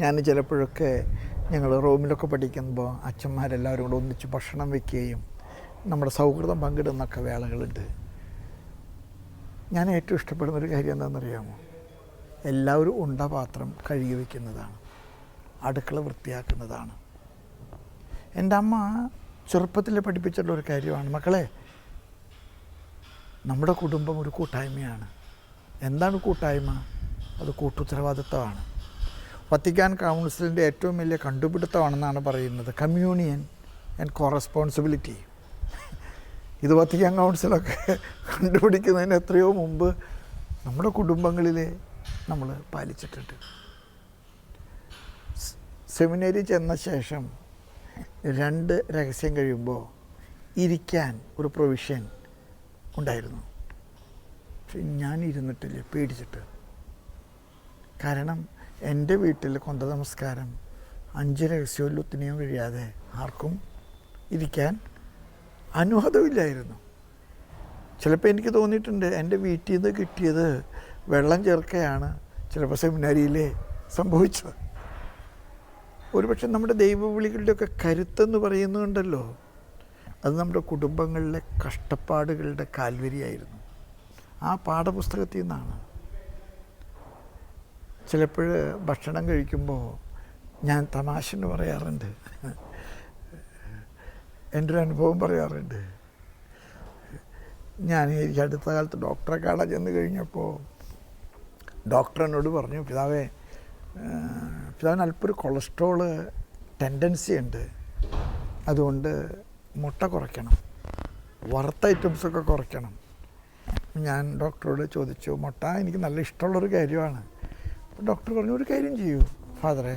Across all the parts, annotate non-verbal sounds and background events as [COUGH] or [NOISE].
ഞാൻ ചിലപ്പോഴൊക്കെ ഞങ്ങൾ റൂമിലൊക്കെ പഠിക്കുമ്പോൾ അച്ഛന്മാരെല്ലാവരും കൂടെ ഒന്നിച്ച് ഭക്ഷണം വെക്കുകയും നമ്മുടെ സൗഹൃദം പങ്കിടുന്നൊക്കെ വേളകളുണ്ട്. ഞാൻ ഏറ്റവും ഇഷ്ടപ്പെടുന്ന ഒരു കാര്യം എന്താണെന്നറിയാമോ? എല്ലാവരും ഉണ്ട പാത്രം കഴുകി വയ്ക്കുന്നതാണ് അടുക്കള വൃത്തിയാക്കുന്നതാണ്. എന്റെ അമ്മ ചെറുപ്പത്തിൽ പഠിപ്പിച്ചിട്ടുള്ള ഒരു കാര്യമാണ്. മക്കളെ നമ്മുടെ കുടുംബം ഒരു കൂട്ടായ്മയാണ്. എന്താണ് കൂട്ടായ്മ? അത് കൂട്ടുത്തരവാദിത്തമാണ് വത്തിക്കാൻ കൗൺസിലിന്റെ ഏറ്റവും വലിയ കണ്ടുപിടുത്തമാണെന്നാണ് പറയുന്നത്. കമ്മ്യൂണിയൻ ആൻഡ് കോറസ്പോൺസിബിലിറ്റി ഇത് വത്തിക്കാൻ കൗൺസിലൊക്കെ കണ്ടുപിടിക്കുന്നതിന് എത്രയോ മുമ്പ് നമ്മുടെ കുടുംബങ്ങളിൽ നമ്മൾ പാലിച്ചിട്ടുണ്ട്. സെമിനറി ചെന്ന ശേഷം രണ്ട് രഹസ്യം കഴിയുമ്പോൾ ഇരിക്കാൻ ഒരു പ്രൊവിഷൻ ഉണ്ടായിരുന്നു. പക്ഷെ ഞാൻ ഇരുന്നിട്ടില്ല പേടിച്ചിട്ട്. കാരണം എന്റെ വീട്ടിൽ കൊന്ത നമസ്കാരം. അഞ്ച് രഹസ്യവും ലുത്തിനെയും കഴിയാതെ ആർക്കും ഇരിക്കാൻ അനുവാദമില്ലായിരുന്നു. ചിലപ്പോൾ എനിക്ക് തോന്നിയിട്ടുണ്ട് എന്റെ വീട്ടിൽ നിന്ന് കിട്ടിയത് വെള്ളം ചേർക്കയാണ് ചിലപ്പോൾ സെമിനാരിയിലെ സംഭവിച്ചത്. ഒരുപക്ഷെ നമ്മുടെ ദൈവവിളികളുടെയൊക്കെ കരുത്തെന്ന് പറയുന്നുണ്ടല്ലോ. അത് നമ്മുടെ കുടുംബങ്ങളിലെ കഷ്ടപ്പാടുകളുടെ കാൽവരിയായിരുന്നു. ആ പാഠപുസ്തകത്തിൽ നിന്നാണ് ചിലപ്പോൾ ഭക്ഷണം കഴിക്കുമ്പോൾ ഞാൻ തമാശന് പറയാറുണ്ട്. എന്റെ ഒരു അനുഭവം പറയാറുണ്ട്. ഞാൻ ഈ അടുത്ത കാലത്ത് ഡോക്ടറെ കാണാൻ ചെന്ന് കഴിഞ്ഞപ്പോൾ ഡോക്ടർ എന്നോട് പറഞ്ഞു പിതാവേ പിതാവിന് അല്പൊരു ഒരു കൊളസ്ട്രോൾ ടെൻഡൻസി ഉണ്ട്. അതുകൊണ്ട് മുട്ട കുറയ്ക്കണം. വറുത്ത ഐറ്റംസൊക്കെ കുറയ്ക്കണം. ഞാൻ ഡോക്ടറോട് ചോദിച്ചു മുട്ട എനിക്ക് നല്ല ഇഷ്ടമുള്ളൊരു കാര്യമാണ്. അപ്പോൾ ഡോക്ടർ പറഞ്ഞു ഒരു കാര്യം ചെയ്യൂ ഫാദറെ.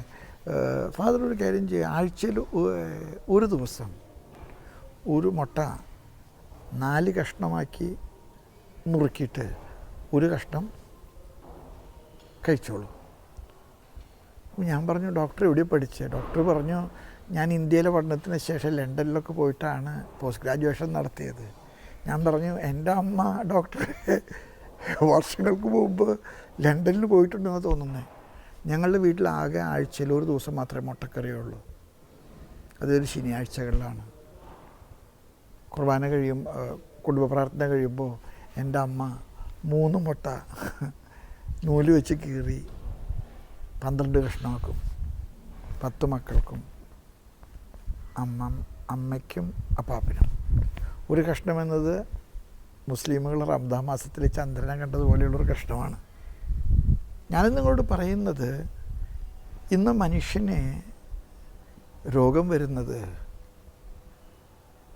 ഫാദർ ഒരു കാര്യം ചെയ്യുക ആഴ്ചയിൽ ഒരു ദിവസം ഒരു മുട്ട നാല് കഷ്ണമാക്കി മുറുക്കിയിട്ട് ഒരു കഷ്ണം കഴിച്ചോളൂ. ഞാൻ പറഞ്ഞു ഡോക്ടർ എവിടെ പഠിച്ചത് ഡോക്ടർ പറഞ്ഞു ഞാൻ ഇന്ത്യയിലെ പഠനത്തിന് ശേഷം ലണ്ടനിലൊക്കെ പോയിട്ടാണ് പോസ്റ്റ് ഗ്രാജുവേഷൻ നടത്തിയത്. ഞാൻ പറഞ്ഞു എന്റെ അമ്മ ഡോക്ടർ വർഷങ്ങൾക്ക് മുമ്പ് ലണ്ടനിൽ പോയിട്ടുണ്ടെന്ന് തോന്നുന്നത് ഞങ്ങളുടെ വീട്ടിൽ ആകെ ആഴ്ചയിൽ ഒരു ദിവസം മാത്രമേ മുട്ടക്കറിയുള്ളൂ. അതൊരു ശനിയാഴ്ചകളിലാണ്. കുർബാന കഴിയും കുടുംബ പ്രാർത്ഥന കഴിയുമ്പോൾ എന്റെ അമ്മ മൂന്ന് മുട്ട [LAUGHS] നൂൽ വെച്ച് കീറി പന്ത്രണ്ട് കഷ്ണമാക്കും. പത്ത് മക്കൾക്കും അമ്മ അമ്മയ്ക്കും അപ്പാപ്പിനും. ഒരു കഷ്ണം എന്നത് മുസ്ലിമുകൾ റംദാ മാസത്തിൽ ചന്ദ്രനെ കണ്ടതുപോലെയുള്ളൊരു കഷ്ണമാണ്. ഞാനിന്ന് നിങ്ങളോട് പറയുന്നത് ഇന്ന് മനുഷ്യന് രോഗം വരുന്നത്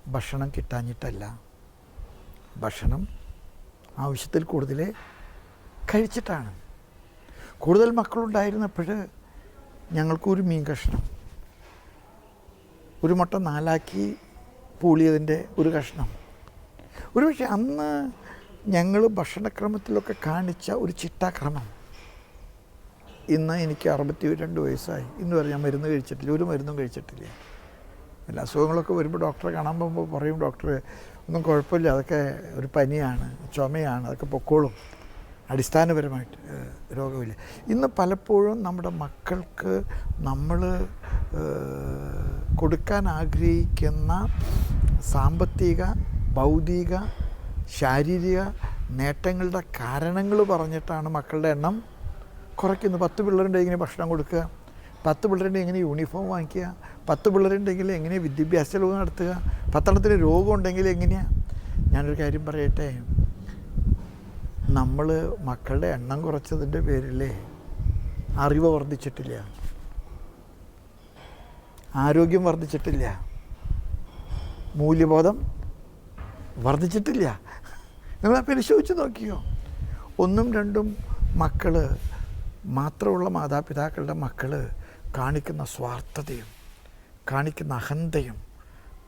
ഭക്ഷണം കിട്ടാഞ്ഞിട്ടല്ല. ഭക്ഷണം ആവശ്യത്തിൽ കൂടുതൽ കഴിച്ചിട്ടാണ്. കൂടുതൽ മക്കളുണ്ടായിരുന്നപ്പോൾ ഞങ്ങൾക്കൊരു മീൻ കഷ്ണം. ഒരു മുട്ട നാലാക്കി പൂളിയതിന്റെ ഒരു കഷ്ണം. ഒരു പക്ഷേ അന്ന് ഞങ്ങൾ ഭക്ഷണക്രമത്തിലൊക്കെ കാണിച്ച ഒരു ചിട്ടാക്രമം. ഇന്ന് എനിക്ക് അറുപത്തി രണ്ട് വയസ്സായി. ഇന്ന് വരെ ഞാൻ മരുന്ന് കഴിച്ചിട്ടില്ല. ഒരു മരുന്നും കഴിച്ചിട്ടില്ല. എല്ലാ അസുഖങ്ങളൊക്കെ വരുമ്പോൾ ഡോക്ടറെ കാണാൻ പോകുമ്പോൾ പറയും ഡോക്ടറെ ഒന്നും കുഴപ്പമില്ല. അതൊക്കെ ഒരു പനിയാണ് ചുമയാണ് അതൊക്കെ പൊക്കോളും. അടിസ്ഥാനപരമായിട്ട് രോഗമില്ല. ഇന്ന് പലപ്പോഴും നമ്മുടെ മക്കൾക്ക് നമ്മൾ കൊടുക്കാൻ ആഗ്രഹിക്കുന്ന സാമ്പത്തിക ഭൗതിക ശാരീരിക നേട്ടങ്ങളുടെ കാരണങ്ങൾ പറഞ്ഞിട്ടാണ് മക്കളുടെ എണ്ണം കുറയ്ക്കുന്നു. പത്ത് പിള്ളേരുണ്ടെങ്കിൽ ഭക്ഷണം കൊടുക്കുക. പത്ത് പിള്ളേരുടെ എങ്ങനെ യൂണിഫോം വാങ്ങിക്കുക. പത്ത് പിള്ളേരുണ്ടെങ്കിൽ എങ്ങനെ വിദ്യാഭ്യാസ ചെലവ് നടത്തുക. പത്തെണ്ണത്തിന് രോഗം ഉണ്ടെങ്കിൽ എങ്ങനെയാണ് ഞാനൊരു കാര്യം പറയട്ടെ. നമ്മൾ മക്കളുടെ എണ്ണം കുറച്ചതിന്റെ പേരിലേ അറിവ് വർദ്ധിച്ചിട്ടില്ല. ആരോഗ്യം വർദ്ധിച്ചിട്ടില്ല. മൂല്യബോധം വർദ്ധിച്ചിട്ടില്ല. നിങ്ങൾ പരിശോധിച്ച് നോക്കിയോ? ഒന്നും രണ്ടും മക്കൾ മാത്രമുള്ള മാതാപിതാക്കളുടെ മക്കൾ കാണിക്കുന്ന സ്വാർത്ഥതയും കാണിക്കുന്ന അഹന്തയും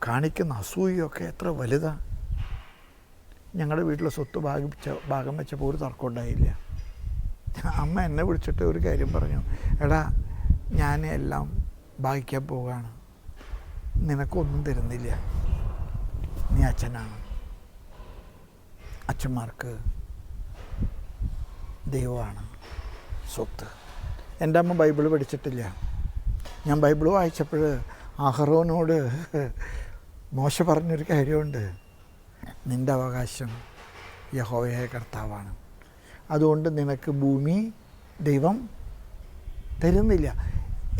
കാണിക്കുന്ന അസൂയൊക്കെ എത്ര വലുതാണ് ഞങ്ങളുടെ വീട്ടിലെ സ്വത്ത് ഭാഗിച്ച ഭാഗം വെച്ചപ്പോൾ ഒരു തർക്കം ഉണ്ടായില്ല. അമ്മ എന്നെ വിളിച്ചിട്ട് ഒരു കാര്യം പറഞ്ഞു. എടാ ഞാൻ എല്ലാം ഭാഗിക്കാൻ പോവുകയാണ് നിനക്കൊന്നും തരുന്നില്ല. നീ അച്ഛനാണ്. അച്ഛന്മാർക്ക് ദൈവമാണ്. സ്വത്ത്. എന്റെ അമ്മ ബൈബിൾ പഠിച്ചിട്ടില്ല. ഞാൻ ബൈബിൾ വായിച്ചപ്പോൾ അഹറോനോട് മോശ പറഞ്ഞൊരു കാര്യമുണ്ട്. നിന്റെ അവകാശം യഹോയ കർത്താവാണ്. അതുകൊണ്ട് നിനക്ക് ഭൂമി ദൈവം തരുന്നില്ല.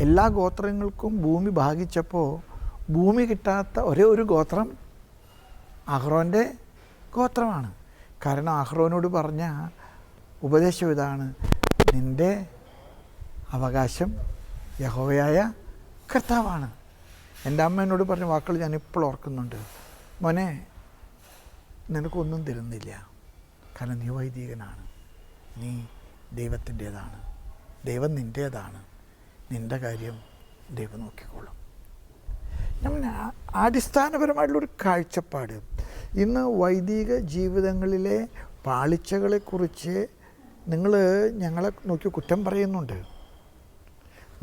എല്ലാ ഗോത്രങ്ങൾക്കും ഭൂമി ഭാഗിച്ചപ്പോൾ ഭൂമി കിട്ടാത്ത ഒരേ ഒരു ഗോത്രം അഹ്റോന്റെ ഗോത്രമാണ്. കാരണം അഹ്റോനോട് പറഞ്ഞ ഉപദേശം ഇതാണ്. നിന്റെ അവകാശം യഹോവയായ കർത്താവാണ്. എന്റെ അമ്മ എന്നോട് പറഞ്ഞ വാക്കുകൾ ഞാൻ ഇപ്പോൾ ഓർക്കുന്നുണ്ട്. മോനെ നിനക്കൊന്നും തരുന്നില്ല. കാരണം നീ വൈദികനാണ്. നീ ദൈവത്തിന്റേതാണ്. ദൈവം നിന്റേതാണ്. നിന്റെ കാര്യം ദൈവം നോക്കിക്കോളും. ഞാൻ അടിസ്ഥാനപരമായിട്ടുള്ളൊരു കാഴ്ചപ്പാട് ഇന്ന് വൈദിക ജീവിതങ്ങളിലെ പാളിച്ചകളെക്കുറിച്ച് നിങ്ങൾ ഞങ്ങളെ നോക്കി കുറ്റം പറയുന്നുണ്ട്.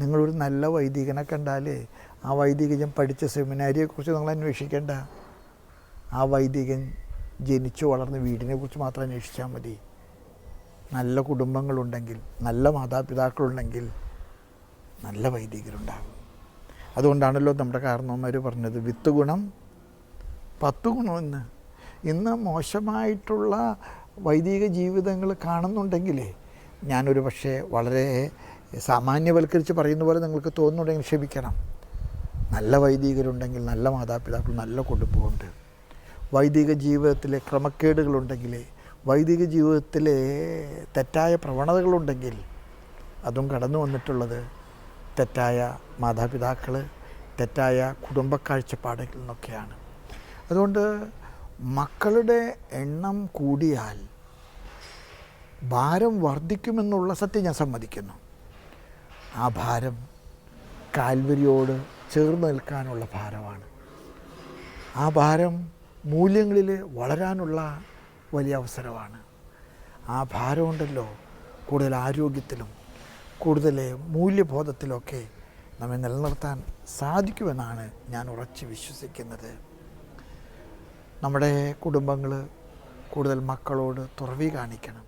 നിങ്ങളൊരു നല്ല വൈദികനെ കണ്ടാൽ ആ വൈദികൻ പഠിച്ച സെമിനാരിയെക്കുറിച്ച് നിങ്ങൾ അന്വേഷിക്കേണ്ട. ആ വൈദികൻ ജനിച്ചു വളർന്ന വീടിനെ കുറിച്ച് മാത്രം അന്വേഷിച്ചാൽ മതി. നല്ല കുടുംബങ്ങളുണ്ടെങ്കിൽ നല്ല മാതാപിതാക്കളുണ്ടെങ്കിൽ നല്ല വൈദികരുണ്ടാകും. അതുകൊണ്ടാണല്ലോ നമ്മുടെ കാരണവന്മാർ പറഞ്ഞത് വിത്ത് ഗുണം പത്ത് ഗുണമെന്ന് ഇന്ന് മോശമായിട്ടുള്ള വൈദിക ജീവിതങ്ങൾ കാണുന്നുണ്ടെങ്കിലേ ഞാനൊരു പക്ഷേ വളരെ സാമാന്യവൽക്കരിച്ച് പറയുന്ന പോലെ നിങ്ങൾക്ക് തോന്നുന്നുണ്ടെങ്കിൽ ക്ഷമിക്കണം. നല്ല വൈദികരുണ്ടെങ്കിൽ നല്ല മാതാപിതാക്കൾ നല്ല കുടുംബമുണ്ട്. വൈദിക ജീവിതത്തിലെ ക്രമക്കേടുകളുണ്ടെങ്കിൽ വൈദിക ജീവിതത്തിലെ തെറ്റായ പ്രവണതകളുണ്ടെങ്കിൽ അതും കടന്നു വന്നിട്ടുള്ളത് തെറ്റായ മാതാപിതാക്കൾ തെറ്റായ കുടുംബ കാഴ്ചപ്പാടുകളിൽ നിന്നൊക്കെയാണ്. അതുകൊണ്ട് മക്കളുടെ എണ്ണം കൂടിയാൽ ഭാരം വർദ്ധിക്കുമെന്നുള്ള സത്യം ഞാൻ സമ്മതിക്കുന്നു. ആ ഭാരം കാൽവരിയോട് ചേർന്ന് നിൽക്കാനുള്ള ഭാരമാണ്. ആ ഭാരം മൂല്യങ്ങളിൽ വളരാനുള്ള വലിയ അവസരമാണ്. ആ ഭാരമുണ്ടല്ലോ കൂടുതൽ ആരോഗ്യത്തിലും കൂടുതൽ മൂല്യബോധത്തിലൊക്കെ നമ്മെ നിലനിർത്താൻ സാധിക്കുമെന്നാണ് ഞാൻ ഉറച്ചു വിശ്വസിക്കുന്നത്. നമ്മുടെ കുടുംബങ്ങൾ കൂടുതൽ മക്കളോട് തുറവി കാണിക്കണം.